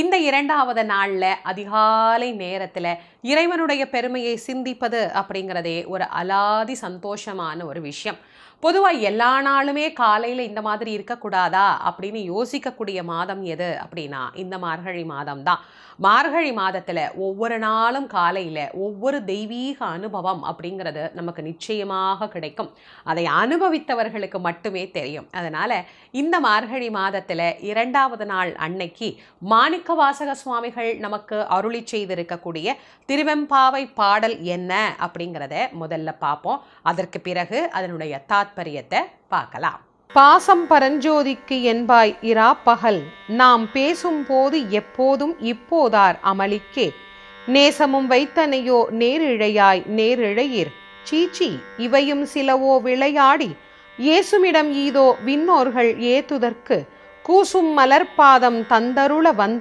இந்த இரண்டாவது நாள்ல அதிகாலை நேரத்துல இறைவனுடைய பெருமையை சிந்திப்பது அப்படிங்கிறதே ஒரு அலாதி சந்தோஷமான ஒரு விஷயம். பொதுவாக எல்லா நாளுமே காலையில் இந்த மாதிரி இருக்கக்கூடாதா அப்படின்னு யோசிக்கக்கூடிய மாதம் எது அப்படின்னா இந்த மார்கழி மாதம் தான் மார்கழி மாதத்தில் ஒவ்வொரு நாளும் காலையில் ஒவ்வொரு தெய்வீக அனுபவம் அப்படிங்கிறது நமக்கு நிச்சயமாக கிடைக்கும். அதை அனுபவித்தவர்களுக்கு மட்டுமே தெரியும். அதனால் இந்த மார்கழி மாதத்தில் இரண்டாவது நாள் அன்னைக்கு மாணிக்க மாணிக்க வாசக சுவாமிகள் நமக்கு அருளி செய்திருக்கக்கூடிய திருவெம்பாவை பாடல் என்ன அப்படிங்கிறத முதல்ல பார்ப்போம். அதற்கு பிறகு அதனுடைய தாத்பரியத்தை பார்க்கலாம். பாசம் பரஞ்சோதிக்கு என்பாய் இரா பகல் நாம் பேசும்போது எப்போதும் இப்போதார் அமளிக்கே. நேசமும் வைத்தனையோ நேரிழையாய் நேரிழையீர் சீச்சி இவையும் சிலவோ விளையாடி. இயேசுமிடம் ஈதோ விண்ணோர்கள் ஏத்துதற்கு. கூசும் மலர்பாதம் தந்தருள வந்தரு